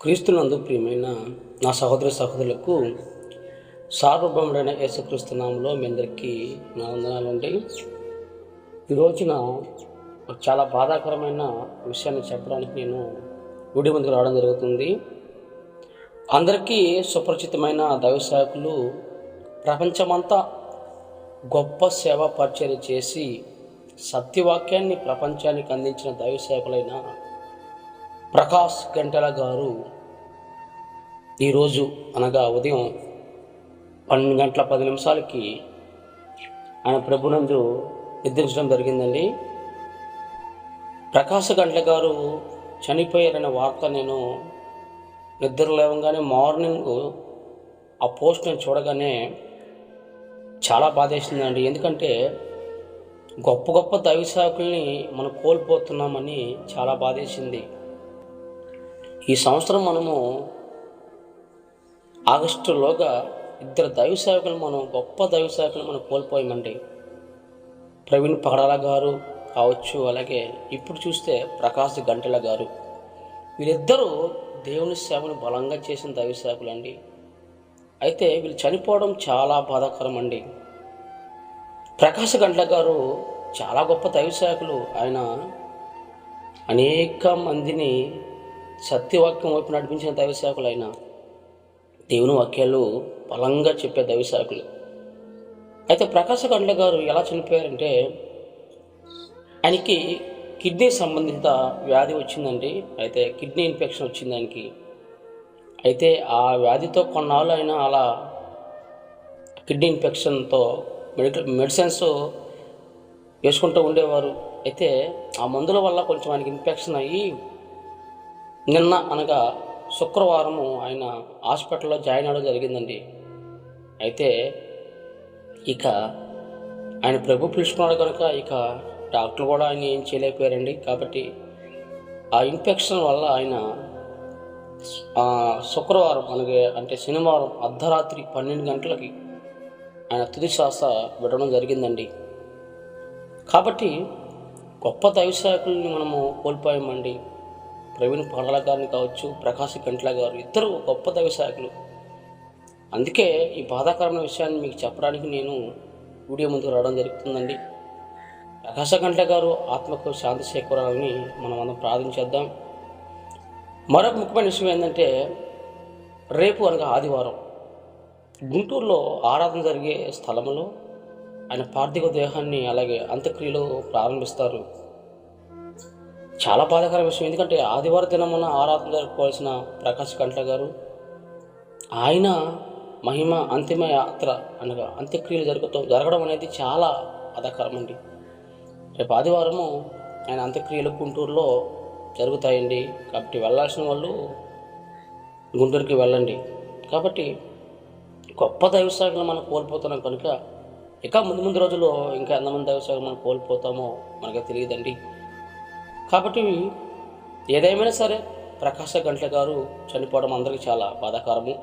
క్రీస్తునందు ప్రియమైన నా సహోదర సహోదరులకు సార్వభౌముడైన యేసుక్రీస్తు నామంలో మీ అందరికీ నా వందనాలండి ఈ రోజున చాలా బాధాకరమైన విషయాన్ని చెప్పడానికి నేను గుడి ముందుకు రావడం జరుగుతుంది. అందరికీ సుపరిచితమైన దైవ సేవకులు ప్రపంచమంతా గొప్ప సేవా పరిచయం చేసి సత్యవాక్యాన్ని ప్రపంచానికి అందించిన దైవ సేవకులైన ప్రకాష్ గంటల గారు ఈరోజు అనగా ఉదయం పన్నెండు గంటల పది నిమిషాలకి ఆయన ప్రభునందు నిద్రించడం జరిగిందండి. ప్రకాశ గంటల గారు చనిపోయారనే వార్త నేను నిద్ర లేవగానే మార్నింగ్ ఆ పోస్ట్ నేను చూడగానే చాలా బాధేసిందండి. ఎందుకంటే గొప్ప గొప్ప దైవ సేవకుల్ని మనం కోల్పోతున్నామని చాలా బాధేసింది. ఈ సంవత్సరం మనము ఆగస్టులోగా ఇద్దరు దైవ సేవకులు మనం గొప్ప దైవ సేవకులు మనం కోల్పోయామండి. ప్రవీణ్ పగడాల గారు కావచ్చు అలాగే ఇప్పుడు చూస్తే ప్రకాశ్ గంటల గారు. వీళ్ళిద్దరూ దేవుని సేవను బలంగా చేసిన దైవ సేవకులు అండి అయితే వీళ్ళు చనిపోవడం చాలా బాధాకరం అండి ప్రకాశ్ గంటల గారు చాలా గొప్ప దైవ సేవకులు. ఆయన అనేక మందిని సత్యవాక్యం వైపు నడిపించిన దైవ అయినా దేవుని వాక్యాలు బలంగా చెప్పే దైవసేవకులు. అయితే ప్రకాశ గండ్ల గారు ఎలా చనిపోయారంటే ఆయనకి కిడ్నీ సంబంధిత వ్యాధి వచ్చిందండి. అయితే కిడ్నీ ఇన్ఫెక్షన్ వచ్చింది ఆయనకి. అయితే ఆ వ్యాధితో కొన్నాళ్ళు ఆయన అలా కిడ్నీ ఇన్ఫెక్షన్తో మెడికల్ మెడిసిన్స్ వేసుకుంటూ ఉండేవారు. అయితే ఆ మందుల వల్ల కొంచెం ఆయనకి ఇన్ఫెక్షన్ అయ్యి నిన్న అనగా శుక్రవారము ఆయన హాస్పిటల్లో జాయిన్ అవ్వడం జరిగిందండి. అయితే ఇక ఆయన ప్రభు పిలుచుకున్నాడు కనుక ఇక డాక్టర్ కూడా ఆయన ఏం చేయలేకపోయారండి. కాబట్టి ఆ ఇన్ఫెక్షన్ వల్ల ఆయన శుక్రవారం అనగా అంటే శనివారం అర్ధరాత్రి పన్నెండు గంటలకి ఆయన తుది శ్వాస విడడం జరిగిందండి. కాబట్టి గొప్ప దైవసేవకుల్ని మనము కోల్పోయామండి. ప్రవీణ్ పగల గారిని కావచ్చు ప్రకాశ్ గంట్ల గారు ఇద్దరు గొప్ప దైవశాఖలు. అందుకే ఈ బాధాకరమైన విషయాన్ని మీకు చెప్పడానికి నేను వీడియో ముందుకు రావడం జరుగుతుందండి. ప్రకాశ గంట్ల గారు ఆత్మకు శాంతి చేకూరాలని మనం అందరం ప్రార్థించేద్దాం మరొక ముఖ్యమైన విషయం ఏంటంటే రేపు అనగా ఆదివారం గుంటూరులో ఆరాధన జరిగే స్థలంలో ఆయన పార్థివ దేహాన్ని అలాగే అంత్యక్రియలు ప్రారంభిస్తారు. చాలా బాధాకర విషయం. ఎందుకంటే ఆదివారం దినమున ఆరాధన జరుపుకోవాల్సిన ప్రకాష్ కంట్ల గారు ఆయన మహిమ అంతిమ యాత్ర అనగా అంత్యక్రియలు జరుగుతూ జరగడం అనేది చాలా బాధాకరం అండి. రేపు ఆదివారము ఆయన అంత్యక్రియలు గుంటూరులో జరుగుతాయండి. కాబట్టి వెళ్ళాల్సిన వాళ్ళు గుంటూరుకి వెళ్ళండి. కాబట్టి గొప్ప దైవశాఖలు మనం కోల్పోతున్నాం కనుక ఇక ముందు ముందు రోజుల్లో ఇంకా ఎంతమంది దైవశాఖలు మనం కోల్పోతామో మనకు తెలియదండి. కాబట్టి ఏదేమైనా సరే ప్రకాశ గంట్ల గారు చనిపోవడం అందరికీ చాలా బాధాకరము.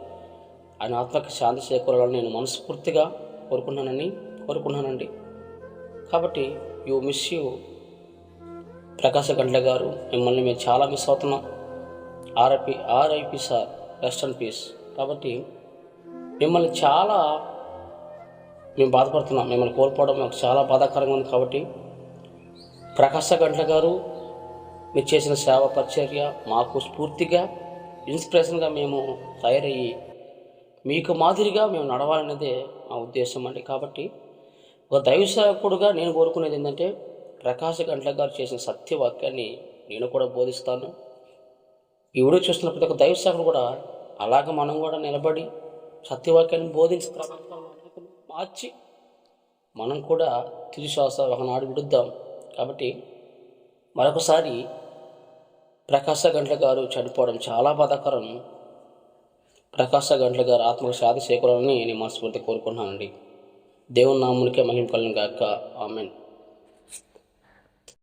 ఆయన ఆత్మకి శాంతి చేకూరాలని నేను మనస్ఫూర్తిగా కోరుకున్నానని కోరుకున్నానండి కాబట్టి you miss you Prakash Gantla గారు మిమ్మల్ని మేము చాలా మిస్ అవుతున్నాం. RIP RIP sir rest and peace కాబట్టి మిమ్మల్ని చాలా మేము బాధపడుతున్నాం. మిమ్మల్ని కోల్పోవడం మాకు చాలా బాధాకరంగా ఉంది కాబట్టి ప్రకాశ గంట్ల గారు మీరు చేసిన సేవ పరిచర్య మాకు స్ఫూర్తిగా ఇన్స్పిరేషన్గా మేము తయారయ్యి మీకు మాదిరిగా మేము నడవాలనేదే మా ఉద్దేశం అండి. కాబట్టి ఒక దైవ సేవకుడుగా నేను కోరుకునేది ఏంటంటే ప్రకాశ గంట్ల గారు చేసిన సత్యవాక్యాన్ని నేను కూడా బోధిస్తాను. ఈ వీడియో చూస్తున్న ప్రతి ఒక్క దైవ సేవకుడు కూడా అలాగ మనం కూడా నిలబడి సత్యవాక్యాన్ని బోధించి మార్చి మనం కూడా తుది శ్వాస ఒకనాడు విడుద్దాం. కాబట్టి మరొకసారి ప్రకాశ గంట్ల గారు చనిపోవడం చాలా బాధాకరం. ప్రకాశ గంట్ల గారు ఆత్మకు శాంతి చేకూరాలని నేను మనస్ఫూర్తి కోరుకుంటున్నానండి. దేవుని నామునికే మహిమ కలను గాక. ఆమెన్.